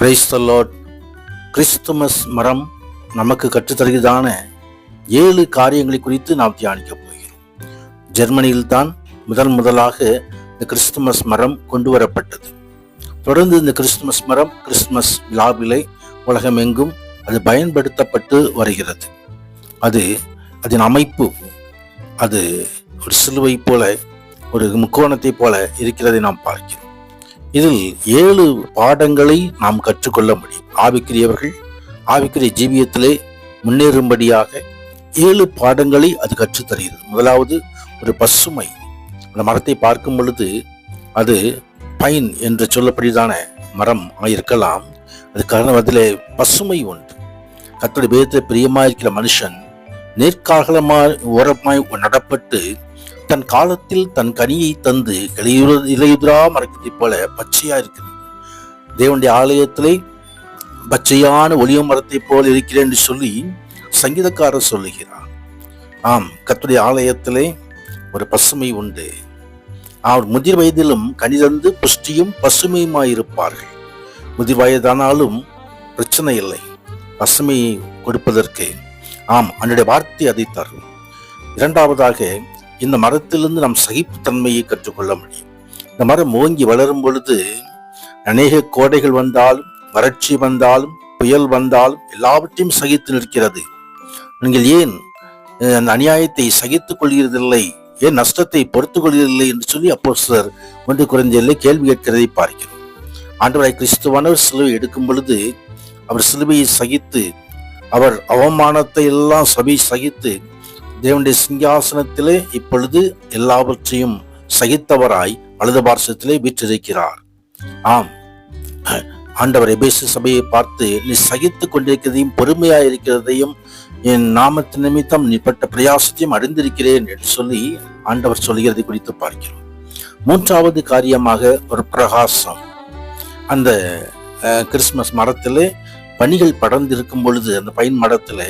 Praise the Christmas மரம் நமக்கு கற்றுத்தருகிறதான ஏழு காரியங்களை குறித்து நாம் தியானிக்க போகிறோம். ஜெர்மனியில் தான் முதல் முதலாக இந்த கிறிஸ்துமஸ் மரம் கொண்டு வரப்பட்டது. தொடர்ந்து இந்த கிறிஸ்துமஸ் மரம் கிறிஸ்துமஸ் விழாவிலே உலகமெங்கும் அது பயன்படுத்தப்பட்டு வருகிறது. அது அதன் அமைப்பு அது ஒரு சிலுவை போல ஒரு முக்கோணத்தை போல இருக்கிறதை நாம் பார்க்கிறோம். இதில் ஏழு பாடங்களை நாம் கற்றுக்கொள்ள முடியும். ஆவிக்குரியவர்கள் ஆவிக்குரிய ஜீவியத்திலே முன்னேறும்படியாக ஏழு பாடங்களை அது கற்றுத் தருகிறது. முதலாவது ஒரு பசுமை. அந்த மரத்தை பார்க்கும் பொழுது அது பைன் என்று சொல்லப்படுதான மரம் இருக்கலாம் அது காரணம் அதில் பசுமை உண்டு. கத்தோடைய வேதத்தில் பிரியமாக இருக்கிற மனுஷன் நேர்காகலமாய் ஓரமாய் நடப்பட்டு தன் காலத்தில் தன் கனியை தந்து இலையுற இலையுதிரா மரக்கத்தைப் போல பச்சையா இருக்கிறது. தேவனுடைய ஆலயத்திலே பச்சையான ஒளிய மரத்தைப் போல் இருக்கிறேன் என்று சொல்லி சங்கீதக்காரர் சொல்லுகிறார். ஆம் கத்துடைய ஆலயத்திலே ஒரு பசுமை உண்டு. அவர் முதிர் வயதிலும் கனிதந்து புஷ்டியும் பசுமையுமாயிருப்பார்கள். முதிர் வயதானாலும் பிரச்சனை இல்லை. பசுமையை கொடுப்பதற்கு ஆம் அவனுடைய வார்த்தை அதை தரும். இரண்டாவதாக இந்த மரத்திலிருந்து நாம் சகிப்புத்தன்மையை கற்றுக்கொள்ள முடியும். இந்த மரம் ஓங்கி வளரும் பொழுது அநேக கோடைகள் வந்தாலும் வறட்சி வந்தாலும் புயல் வந்தாலும் எல்லாவற்றையும் சகித்து நிற்கிறது. நீங்கள் ஏன் அந்த அநியாயத்தை சகித்துக் கொள்கிறதில்லை? ஏன் நஷ்டத்தை பொறுத்துக் கொள்கிறதில்லை என்று சொல்லி அப்போ சிலர் ஒன்று குறைந்ததில்லை கேள்வி கேட்கிறதை பார்க்கிறோம். ஆண்டவராய் கிறிஸ்துவானவர் சிலுவை எடுக்கும் பொழுது அவர் சிலுவையை சகித்து அவர் அவமானத்தை எல்லாம் சபை சகித்து தேவனுடைய சிங்காசனத்திலே இப்பொழுது எல்லாவற்றையும் சகித்தவராய் வலது பார்சத்திலே வீற்றிருக்கிறார். ஆம். ஆண்டவர் எபேசு சபையை பார்த்து நீ சகித்துக் கொண்டிருக்கிறதையும் பொறுமையா இருக்கிறதையும் என் நாமத்து நிமித்தம் நீ பட்ட பிரயாசத்தையும் அறிந்திருக்கிறேன் என்று சொல்லி ஆண்டவர் சொல்கிறது குறித்து பார்க்கிறோம். மூன்றாவது காரியமாக ஒரு பிரகாசம். அந்த கிறிஸ்மஸ் கிறிஸ்துமஸ் மரத்திலே பணிகள் படர்ந்திருக்கும் பொழுது அந்த பைன் மடத்தில்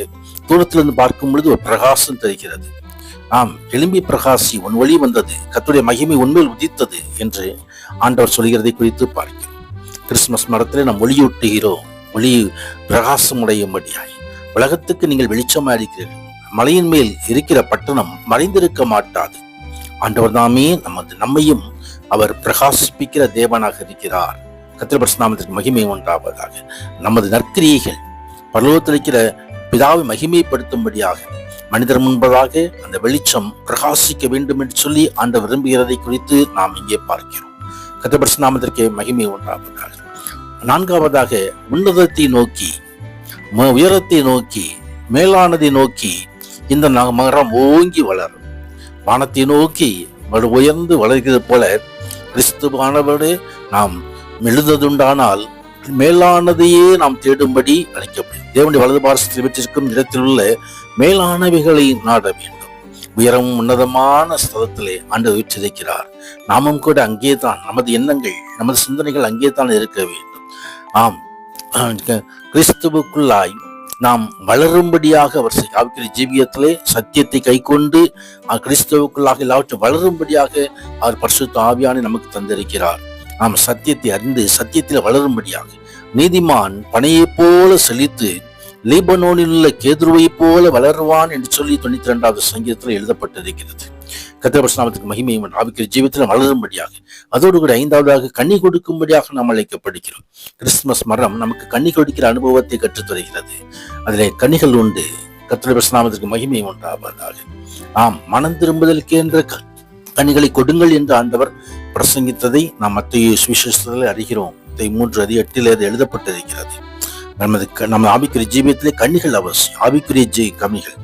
தூரத்திலிருந்து பார்க்கும் பொழுது ஒரு பிரகாசம் தெரிகிறது. ஆம் எலும்பி பிரகாசி உன் ஒளி வந்தது கத்துடைய மகிமை உண்மையில் உதித்தது என்று ஆண்டவர் சொல்கிறதை குறித்து பார்க்கிறோம். கிறிஸ்துமஸ் மரத்திலே நாம் ஒளியூட்டுகிறோம் ஒளி பிரகாசம் உடையும்படியாய் உலகத்துக்கு நீங்கள் வெளிச்சமாக இருக்கிறீர்கள் மலையின் மேல் இருக்கிற பட்டணம் மறைந்திருக்க மாட்டாது. ஆண்டவர் தாமே நமது நம்மையும் அவர் பிரகாசிப்பிக்கிற தேவனாக இருக்கிறார். கத்திரபட்ச நாமத்திற்கு மகிமை உண்டாவதாக. நமது நற்கிரியைகள் பரலோகத்தில் இருக்கிற பிதாவை மகிமைப்படுத்தும்படியாக மனிதர் முன்பதாக அந்த வெளிச்சம் பிரகாசிக்க வேண்டும் என்று சொல்லி ஆண்ட விரும்புகிறதை குறித்து நாம் இங்கே பார்க்கிறோம். கத்திரபட்ச நாமத்திற்கு மகிமை உண்டாவதாக. நான்காவதாக உன்னதத்தை நோக்கி ம- உயரத்தை நோக்கி மேலானதை நோக்கி இந்த மரம் ஓங்கி வளரும். வானத்தை நோக்கி உயர்ந்து வளர்கிறது போல கிறிஸ்துவானவரு நாம் மெழுந்ததுண்டானால் மேலானதையே நாம் தேடும்படி அழைக்கப்படும். தேவனுடைய வலது பாரசத்தில் பெற்றிருக்கும் இடத்தில் உள்ள மேலானவைகளை நாட வேண்டும். உயரம் உன்னதமான ஸ்தலத்திலே ஆண்டு வீற்றிருக்கிறார் நாமும் கூட அங்கே தான் நமது எண்ணங்கள் நமது சிந்தனைகள் அங்கேதான் இருக்க வேண்டும். ஆம் கிறிஸ்துவுக்குள்ளாய் நாம் வளரும்படியாக அவர் செய்- ஜீவியத்திலே சத்தியத்தை கைக்கொண்டு அஹ் கிறிஸ்துவுக்குள்ளாக எல்லாவற்றையும் வளரும்படியாக அவர் பரிசுத்த ஆவியானை நமக்கு தந்திருக்கிறார். நாம் சத்தியத்தை அறிந்து சத்தியத்தில் வளரும்படியாக நீதிமான் பனையைப் போல செழித்து லீபனோனில் உள்ள கேதுருவைப் போல வளருவான் என்று சொல்லி தொண்ணூத்தி இரண்டாவது சங்கீதத்தில் எழுதப்பட்டிருக்கிறது. கத்திரபட்சநாமத்துக்கு மகிமையும் ஆவிக்கிற ஜீவியத்தில் வளரும்படியாக அதோடு கூட ஐந்தாவதாக கண்ணி கொடுக்கும்படியாக நாம் அழைக்கப்படுகிறோம். கிறிஸ்துமஸ் மரம் நமக்கு கண்ணி கொடுக்கிற அனுபவத்தை கற்றுத் தருகிறது அதிலே கனிகள் உண்டு. கத்திரபட்சநாமத்திற்கு மகிமையும் உண்டாவதாக. ஆம் மனம் திரும்புதலுக்கென்ற க- கனிகளை கொடுங்கள் என்று ஆண்டவர் பிரசங்கித்ததை நாம் மத்திய சுவிசேஷத்தில் அறிகிறோம். மூன்று அதி எட்டில் அது எழுதப்பட்டிருக்கிறது. நமது நம்ம ஆவிக்குரிய ஜீவியத்திலே கண்ணிகள் அவசியம். ஆவிக்குரிய ஜீ கனிகள்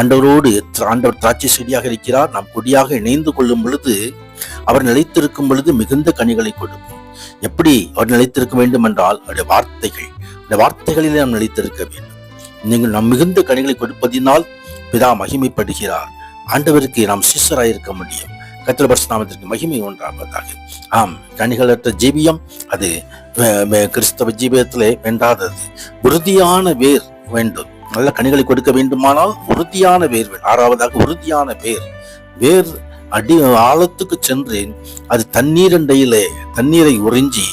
ஆண்டவரோடு ஆண்டவர் திராட்சை செடியாக இருக்கிறார். நாம் கொடியாக இணைந்து கொள்ளும் பொழுது அவர் நிலைத்திருக்கும் பொழுது மிகுந்த கனிகளை கொடுக்கும். எப்படி அவர் நிலைத்திருக்க வேண்டும் என்றால் அவருடைய வார்த்தைகள். அந்த வார்த்தைகளிலே நாம் நிலைத்திருக்க வேண்டும். நீங்கள் நம் மிகுந்த கனிகளை கொடுப்பதினால் பிதா மகிமைப்படுகிறார். ஆண்டவருக்கு நாம் சிசராயிருக்க முடியும். கத்திரபர்ஸ் நாமத்திற்கு மகிமை உண்டாவதாக. ஆம் கனிகளற்ற ஜீவியம் அது கிறிஸ்தவ ஜீவியத்திலே வேண்டாதது. உறுதியான வேர் வேண்டும். நல்ல கனிகளை கொடுக்க வேண்டுமானால் உறுதியான வேர் வேண்டும். ஆறாவதாக உறுதியான வேர். வேர் அடி ஆழத்துக்கு சென்று அது தண்ணீரண்டையிலே தண்ணீரை உறிஞ்சி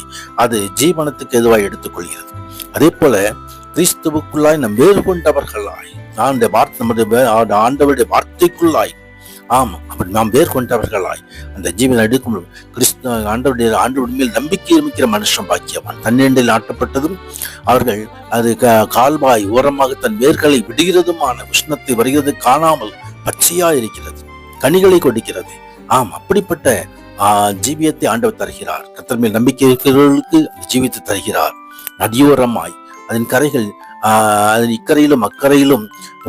அது ஜீவனத்துக்கு எதுவாய் எடுத்துக்கொள்கிறது. அதே போல கிறிஸ்துவுக்குள்ளாய் நம் வேறு கொண்டவர்களாய். ஆண்ட வார்த்தை நம்முடைய ஆண்டவருடைய வார்த்தைக்குள்ளாய் ஆமாம் அப்படி நாம் வேர் கொண்டவர்களாய் அந்த ஜீவன் எடுக்கும் கிறிஸ்து ஆண்டவருடைய ஆண்டவருடைய மேல் நம்பிக்கை இருக்கிற மனுஷன் பாக்கியவான். தன்னெண்டில் ஆட்டப்பட்டதும் அவர்கள் அது கால்வாய் ஓரமாக தன் வேர்களை விடுகிறதுமான உஷ்ணத்தை வருகிறது காணாமல் பச்சையா இருக்கிறது கனிகளை கொடுக்கிறது. ஆம் அப்படிப்பட்ட ஜீவியத்தை ஆண்டவர் தருகிறார். கத்தர் மேல் நம்பிக்கை இருக்கிறவர்களுக்கு அந்த ஜீவியத்தை தருகிறார். நதியோரமாய் அதன் கரைகள் அதன் இக்கரையிலும் அக்கறையிலும்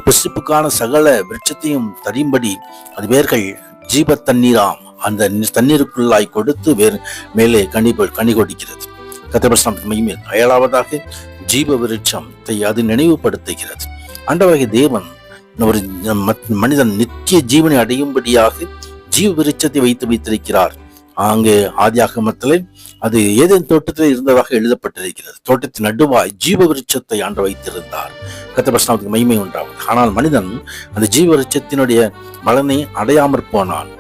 பிசுப்புக்கான சகல விருட்சத்தையும் தரியும்படி அது வேர்கள் ஜீப தண்ணீராம் அந்த தண்ணீருக்குள்ளாய் கொடுத்து வேர் மேலே கனி கனி கொடுக்கிறது கத்தபஸ்லாம் மைமேல் ஏழாவதாக ஜீவ விருட்சத்தை அது நினைவுபடுத்துகிறது. அண்டவகை தேவன் ஒரு மனிதன் நித்திய ஜீவனை அடையும்படியாக ஜீவ விருட்சத்தை வைத்து வைத்திருக்கிறார். அங்கே ஆதியாகமத்திலே அது ஏதேன் தோட்டத்தில் இருந்ததாக எழுதப்பட்டிருக்கிறது. தோட்டத்தின் நடுவாய் ஜீவ விருட்சத்தை ஆண்டு வைத்திருந்தார். கத்தபஸ்நாமத்துக்கு மகிமை உண்டாகும் ஆனால் மனிதன் அந்த ஜீவ விருட்சத்தினுடைய பலனை அடையாமற் போனான்.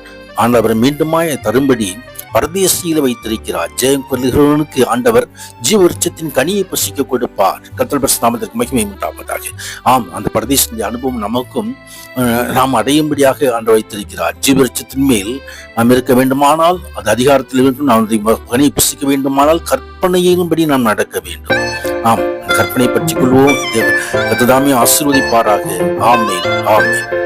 ஆண்டவர் மீண்டுமாய் தரும்படி பரதேசியில வைத்திருக்கிறார். ஜெயம் கொள்ளுகிறவனுக்கு ஆண்டவர் ஜீவ கனியை பசிக்க கொடுப்பார். கத்தல் நாமத்திற்கு மகிமை உண்டாவதாக. ஆம் அந்த பரதேசத்தின் அனுபவம் நமக்கும் நாம் அடையும்படியாக ஆண்டு வைத்திருக்கிறார். ஜீவருட்சத்தின் மேல் நாம் இருக்க வேண்டுமானால் அது அதிகாரத்தில் வேண்டும் நாம் கனியை பசிக்க வேண்டுமானால் கற்பனையின்படி நாம் நடக்க வேண்டும். ஆம் கற்பனை பற்றிக் கொள்வோம். அதுதாமே ஆசீர்வதிப்பாராக. ஆமென் ஆமென்.